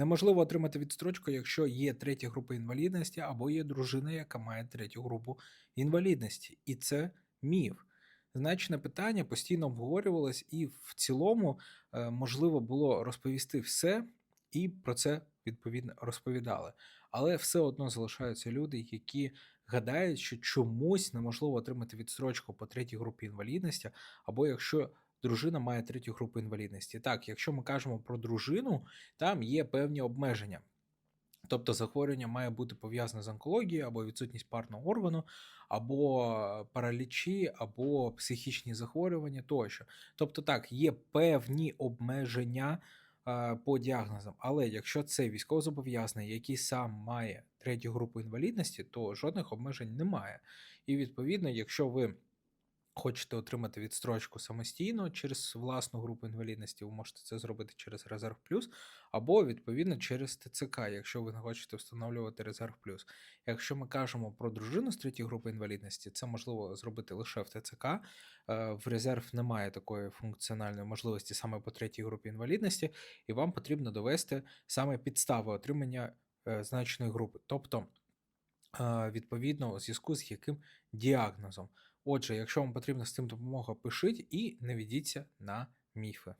Неможливо отримати відстрочку, якщо є третя група інвалідності або є дружина, яка має третю групу інвалідності. І це міф. Значне питання постійно обговорювалось, і в цілому е, можливо було розповісти все, і про це відповідно розповідали. Але все одно залишаються люди, які гадають, що чомусь неможливо отримати відстрочку по третій групі інвалідності, або якщо дружина має третю групу інвалідності. Так, якщо ми кажемо про дружину, там є певні обмеження. Тобто захворювання має бути пов'язане з онкологією або відсутність парного органу, або паралічі, або психічні захворювання тощо. Тобто, так, є певні обмеження е, по діагнозам. Але якщо це військовозобов'язаний, який сам має третю групу інвалідності, то жодних обмежень немає. І відповідно, якщо ви хочете отримати відстрочку самостійно через власну групу інвалідності, ви можете це зробити через Резерв Плюс, або відповідно через ТЦК, якщо ви не хочете встановлювати Резерв Плюс. Якщо ми кажемо про дружину з третьої групи інвалідності, це можливо зробити лише в ТЦК. Е, В резерв немає такої функціональної можливості саме по третій групі інвалідності, і вам потрібно довести саме підстави отримання е, значної групи. Тобто, е, відповідно, у зв'язку з яким діагнозом. Отже, якщо вам потрібна з цим допомога, пишіть і не ведіться на міфи.